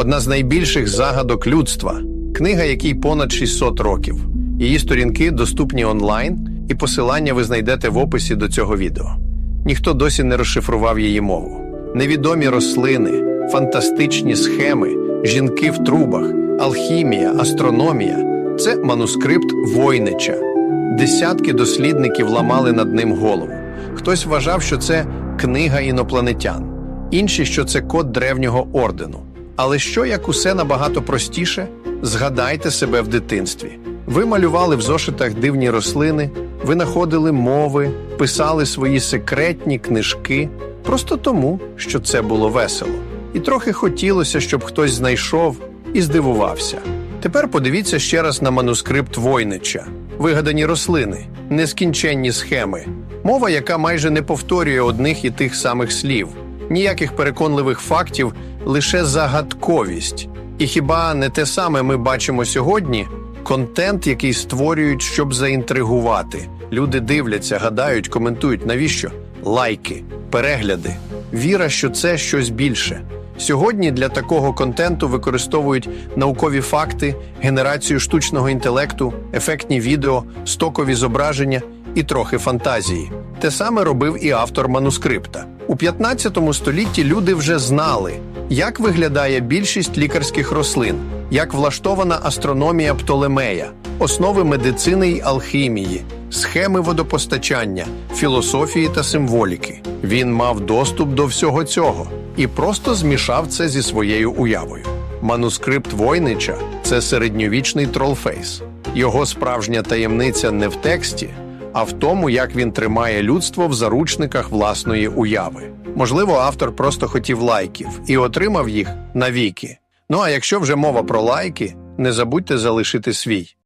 одна з найбільших загадок людства, книга, якій понад 600 років. Її сторінки доступні онлайн, і посилання ви знайдете в описі до цього відео. Ніхто досі не розшифрував її мову. Невідомі рослини, фантастичні схеми, жінки в трубах, алхімія, астрономія це манускрипт Войнича. Десятки дослідників ламали над ним голову. Хтось вважав, що це книга інопланетян, інші, що це код древнього ордену. Але що як усе набагато простіше? Згадайте себе в дитинстві. Ви малювали в зошитах дивні рослини, ви знаходили мови, писали свої секретні книжки просто тому, що це було весело. І трохи хотілося, щоб хтось знайшов і здивувався. Тепер подивіться ще раз на манускрипт Войнича. Вигадані рослини, нескінченні схеми, мова, яка майже не повторює одних і тих самих слів, ніяких переконливих фактів, лише загадковість. І хіба не те саме ми бачимо сьогодні? Контент, який створюють, щоб заінтригувати. Люди дивляться, гадають, коментують. Навіщо? Лайки, перегляди, віра, що це щось більше. Сьогодні для такого контенту використовують наукові факти, генерацію штучного інтелекту, ефектні відео, стокові зображення і трохи фантазії. Те саме робив і автор манускрипта. У 15 столітті люди вже знали, як виглядає більшість лікарських рослин, як влаштована астрономія Птолемея, основи медицини й алхімії, схеми водопостачання, філософії та символіки. Він мав доступ до всього цього і просто змішав це зі своєю уявою. Манускрипт Войнича це середньовічний тролфейс. Його справжня таємниця не в тексті, а в тому, як він тримає людство в заручниках власної уяви. Можливо, автор просто хотів лайків і отримав їх навіки. Ну а якщо вже мова про лайки, не забудьте залишити свій.